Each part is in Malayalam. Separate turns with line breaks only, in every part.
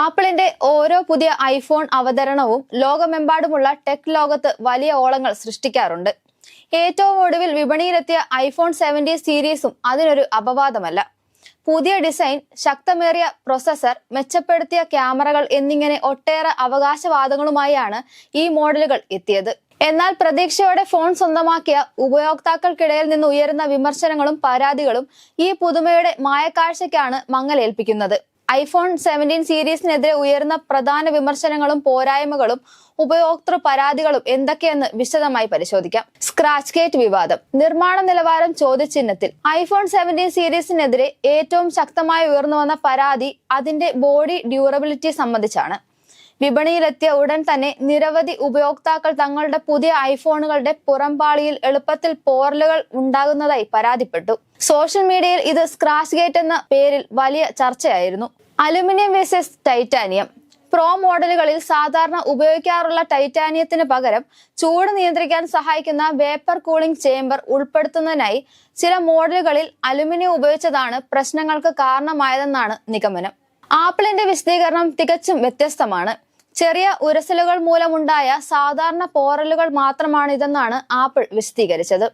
ആപ്പിളിന്റെ ഓരോ പുതിയ ഐഫോൺ അവതരണവും ലോകമെമ്പാടുമുള്ള ടെക് ലോകത്ത് വലിയ ഓളങ്ങൾ സൃഷ്ടിക്കാറുണ്ട്. ഏറ്റവും ഒടുവിൽ വിപണിയിലെത്തിയ ഐഫോൺ സെവന്റി സീരീസും അതിനൊരു അപവാദമല്ല. പുതിയ ഡിസൈൻ ശക്തമേറിയ പ്രൊസസർ മെച്ചപ്പെടുത്തിയ ക്യാമറകൾ എന്നിങ്ങനെ ഒട്ടേറെ അവകാശവാദങ്ങളുമായാണ് ഈ മോഡലുകൾ എത്തിയത്. എന്നാൽ പ്രതീക്ഷയോടെ ഫോൺ സ്വന്തമാക്കിയ ഉപയോക്താക്കൾക്കിടയിൽ നിന്ന് ഉയരുന്ന വിമർശനങ്ങളും പരാതികളും ഈ പുതുമയുടെ മായക്കാഴ്ചയ്ക്കാണ് മങ്ങലേൽപ്പിക്കുന്നത്. ഐഫോൺ സെവന്റീൻ സീരീസിനെതിരെ ഉയർന്ന പ്രധാന വിമർശനങ്ങളും പോരായ്മകളും ഉപയോക്തൃ പരാതികളും എന്തൊക്കെയെന്ന് വിശദമായി പരിശോധിക്കാം. സ്ക്രാച്ച് ഗേറ്റ് വിവാദം. നിർമ്മാണ നിലവാരം ചോദ്യചിഹ്നത്തിൽ ഐഫോൺ സെവന്റീൻ സീരീസിനെതിരെ ഏറ്റവും ശക്തമായി ഉയർന്നു വന്ന പരാതി അതിന്റെ ബോഡി ഡ്യൂറബിലിറ്റി സംബന്ധിച്ചാണ്. വിപണിയിലെത്തിയ ഉടൻ തന്നെ നിരവധി ഉപയോക്താക്കൾ തങ്ങളുടെ പുതിയ ഐഫോണുകളുടെ പുറംപാളിയിൽ എളുപ്പത്തിൽ പോറലുകൾ ഉണ്ടാകുന്നതായി പരാതിപ്പെട്ടു. സോഷ്യൽ മീഡിയയിൽ ഇത് സ്ക്രാച്ച് ഗേറ്റ് എന്ന പേരിൽ വലിയ ചർച്ചയായിരുന്നു. Aluminium versus titanium. പ്രോ മോഡലുകളിൽ സാധാരണ ഉപയോഗിക്കാറുള്ള ടൈറ്റാനിയത്തിന് പകരം ചൂട് നിയന്ത്രിക്കാൻ സഹായിക്കുന്ന വേപ്പർ കൂളിംഗ് ചേംബർ ഉൾപ്പെടുത്തുന്നതിനായി ചില മോഡലുകളിൽ അലുമിനിയം ഉപയോഗിച്ചതാണ് പ്രശ്നങ്ങൾക്ക് കാരണമായതെന്നാണ് നിഗമനം. ആപ്പിളിന്റെ വിശദീകരണം തികച്ചും വ്യത്യസ്തമാണ്. ചെറിയ ഉരസലുകൾ മൂലമുണ്ടായ സാധാരണ പോറലുകൾ മാത്രമാണിതെന്നാണ് ആപ്പിൾ വിശദീകരിച്ചത്.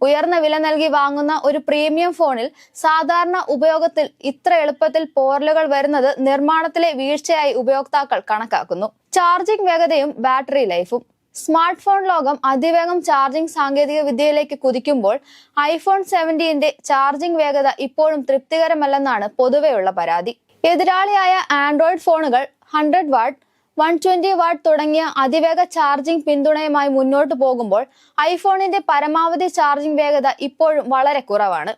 ഉയർന്ന വില നൽകി വാങ്ങുന്ന ഒരു പ്രീമിയം ഫോണിൽ സാധാരണ ഉപയോഗത്തിൽ ഇത്ര എളുപ്പത്തിൽ പോറലുകൾ വരുന്നത് നിർമ്മാണത്തിലെ വീഴ്ചയായി ഉപയോക്താക്കൾ കണക്കാക്കുന്നു. ചാർജിംഗ് വേഗതയും ബാറ്ററി ലൈഫും. സ്മാർട്ട് ഫോൺ ലോകം അതിവേഗം ചാർജിംഗ് സാങ്കേതിക വിദ്യയിലേക്ക് കുതിക്കുമ്പോൾ ഐഫോൺ സെവന്റീന്റെ ചാർജിംഗ് വേഗത ഇപ്പോഴും തൃപ്തികരമല്ലെന്നാണ് പൊതുവെയുള്ള പരാതി. എതിരാളിയായ ആൻഡ്രോയിഡ് ഫോണുകൾ hundred watt one twenty watt തുടങ്ങിയ അതിവേഗ ചാർജിംഗ് പിന്തുണയുമായി മുന്നോട്ട് പോകുമ്പോൾ ഐഫോണിന്റെ പരമാവധി ചാർജിംഗ് വേഗത ഇപ്പോഴും വളരെ കുറവാണ്.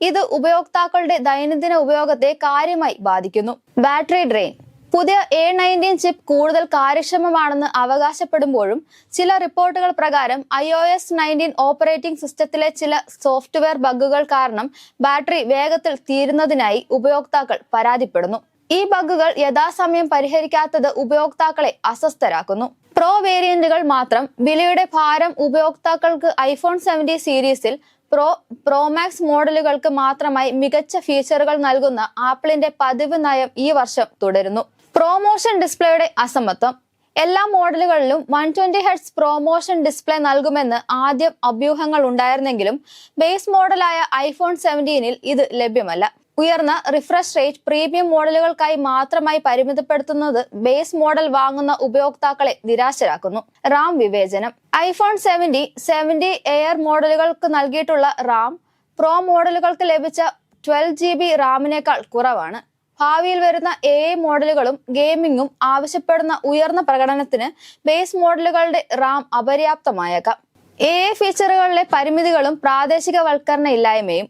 ഇത് ഉപയോക്താക്കളുടെ ദൈനംദിന ഉപയോഗത്തെ കാര്യമായി ബാധിക്കുന്നു. Battery drain. പുതിയ എ നയന്റീൻ ചിപ്പ് കൂടുതൽ കാര്യക്ഷമമാണെന്ന് അവകാശപ്പെടുമ്പോഴും ചില റിപ്പോർട്ടുകൾ പ്രകാരം I O S nineteen operating സിസ്റ്റത്തിലെ ചില സോഫ്റ്റ്വെയർ ബഗ്ഗുകൾ കാരണം ബാറ്ററി വേഗത്തിൽ തീരുന്നതിനായി ഉപയോക്താക്കൾ പരാതിപ്പെടുന്നു. ഈ ബഗുകൾ യഥാസമയം പരിഹരിക്കാത്തത് ഉപയോക്താക്കളെ അസ്വസ്ഥരാക്കുന്നു. പ്രോ വേരിയന്റുകൾ മാത്രം വിലയുടെ ഭാരം ഉപയോക്താക്കൾക്ക് ഐഫോൺ സെവന്റി സീരീസിൽ പ്രോ പ്രോമാക്സ് മോഡലുകൾക്ക് മാത്രമായി മികച്ച ഫീച്ചറുകൾ നൽകുന്ന ആപ്പിളിന്റെ പതിവ് നയം ഈ വർഷം തുടരുന്നു. പ്രോമോഷൻ ഡിസ്പ്ലേയുടെ അസമത്വം. എല്ലാ മോഡലുകളിലും one twenty hertz promotion display നൽകുമെന്ന് ആദ്യം അഭ്യൂഹങ്ങൾ ഉണ്ടായിരുന്നെങ്കിലും ബേസ് മോഡലായ ഐഫോൺ സെവന്റീനിൽ ഇത് ലഭ്യമല്ല. ഉയർന്ന റിഫ്രഷ് റേറ്റ് പ്രീമിയം മോഡലുകൾക്കായി മാത്രമായി പരിമിതപ്പെടുത്തുന്നത് ബേസ് മോഡൽ വാങ്ങുന്ന ഉപയോക്താക്കളെ നിരാശരാക്കുന്നു. റാം വിവേചനം. ഐഫോൺ സെവന്റി സെവന്റി എയർ മോഡലുകൾക്ക് നൽകിയിട്ടുള്ള റാം പ്രോ മോഡലുകൾക്ക് ലഭിച്ച ട്വൽവ് ജി ബി റാമിനേക്കാൾ കുറവാണ്. ഭാവിയിൽ വരുന്ന എ മോഡലുകളും ഗെയിമിംഗും ആവശ്യപ്പെടുന്ന ഉയർന്ന പ്രകടനത്തിന് ബേസ് മോഡലുകളുടെ റാം അപര്യാപ്തമായേക്കാം. എ ഫീച്ചറുകളിലെ പരിമിതികളും പ്രാദേശികവൽക്കരണ ഇല്ലായ്മയും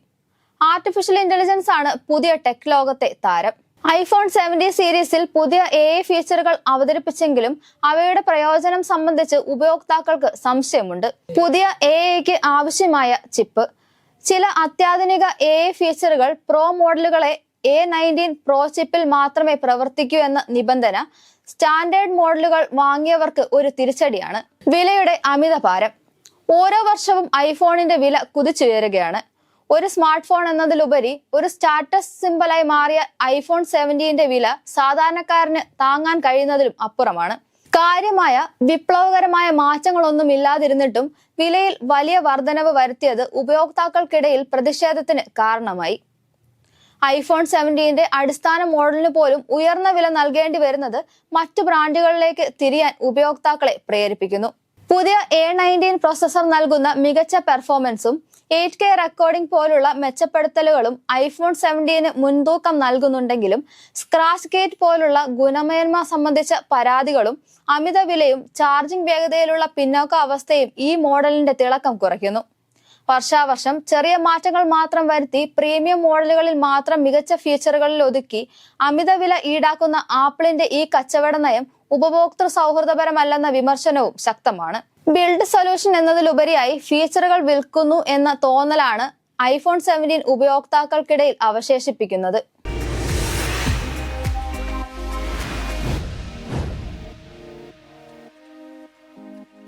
ആർട്ടിഫിഷ്യൽ ഇന്റലിജൻസ് ആണ് പുതിയ ടെക് ലോകത്തെ താരം. ഐഫോൺ സെവന്റി സീരീസിൽ പുതിയ എ ഫീച്ചറുകൾ അവതരിപ്പിച്ചെങ്കിലും അവയുടെ പ്രയോജനം സംബന്ധിച്ച് ഉപയോക്താക്കൾക്ക് സംശയമുണ്ട്. പുതിയ എ ഐക്ക് ആവശ്യമായ ചിപ്പ് ചില അത്യാധുനിക എ ഫീച്ചറുകൾ പ്രോ മോഡലുകളെ എ നയന്റീൻ പ്രോ ചിപ്പിൽ മാത്രമേ പ്രവർത്തിക്കൂ എന്ന നിബന്ധന സ്റ്റാൻഡേർഡ് മോഡലുകൾ വാങ്ങിയവർക്ക് ഒരു തിരിച്ചടിയാണ്. വിലയുടെ അമിതഭാരം ഓരോ വർഷവും ഐഫോണിന്റെ വില കുതിച്ചുയരുകയാണ്. ഒരു സ്മാർട്ട് ഫോൺ എന്നതിലുപരി ഒരു സ്റ്റാറ്റസ് സിമ്പലായി മാറിയ ഐഫോൺ സെവന്റീന്റെ വില സാധാരണക്കാരന് താങ്ങാൻ കഴിയുന്നതിലും അപ്പുറമാണ്. കാര്യമായ വിപ്ലവകരമായ മാറ്റങ്ങളൊന്നും ഇല്ലാതിരുന്നിട്ടും വിലയിൽ വലിയ വർധനവ് വരുത്തിയത് ഉപയോക്താക്കൾക്കിടയിൽ പ്രതിഷേധത്തിന് കാരണമായി. ഐഫോൺ സെവന്റീന്റെ അടിസ്ഥാന മോഡലിന് പോലും ഉയർന്ന വില നൽകേണ്ടി വരുന്നത് മറ്റു ബ്രാൻഡുകളിലേക്ക് തിരിയാൻ ഉപയോക്താക്കളെ പ്രേരിപ്പിക്കുന്നു. പുതിയ എ നയന്റീൻ പ്രോസസർ നൽകുന്ന മികച്ച പെർഫോമൻസും എയ്റ്റ് കെ റെക്കോർഡിംഗ് പോലുള്ള മെച്ചപ്പെടുത്തലുകളും ഐഫോൺ സെവന്റീന് മുൻതൂക്കം നൽകുന്നുണ്ടെങ്കിലും സ്ക്രാച്ച് ഗേറ്റ് പോലുള്ള ഗുണമേന്മ സംബന്ധിച്ച പരാതികളും അമിത വിലയും ചാർജിംഗ് വേഗതയിലുള്ള പിന്നോക്ക അവസ്ഥയും ഈ മോഡലിന്റെ തിളക്കം കുറയ്ക്കുന്നു. വർഷാവർഷം ചെറിയ മാറ്റങ്ങൾ മാത്രം വരുത്തി പ്രീമിയം മോഡലുകളിൽ മാത്രം മികച്ച ഫീച്ചറുകളിൽ ഒതുക്കി അമിത വില ഈടാക്കുന്ന ആപ്പിളിന്റെ ഈ കച്ചവട നയം ഉപഭോക്തൃ സൗഹൃദപരമല്ലെന്ന വിമർശനവും ശക്തമാണ്. ബിൽഡ് സൊല്യൂഷൻ എന്നതിലുപരിയായി ഫീച്ചറുകൾ വിൽക്കുന്നു എന്ന തോന്നലാണ് ഐഫോൺ സെവന്റീൻ ഉപയോക്താക്കൾക്കിടയിൽ അവശേഷിപ്പിക്കുന്നത്.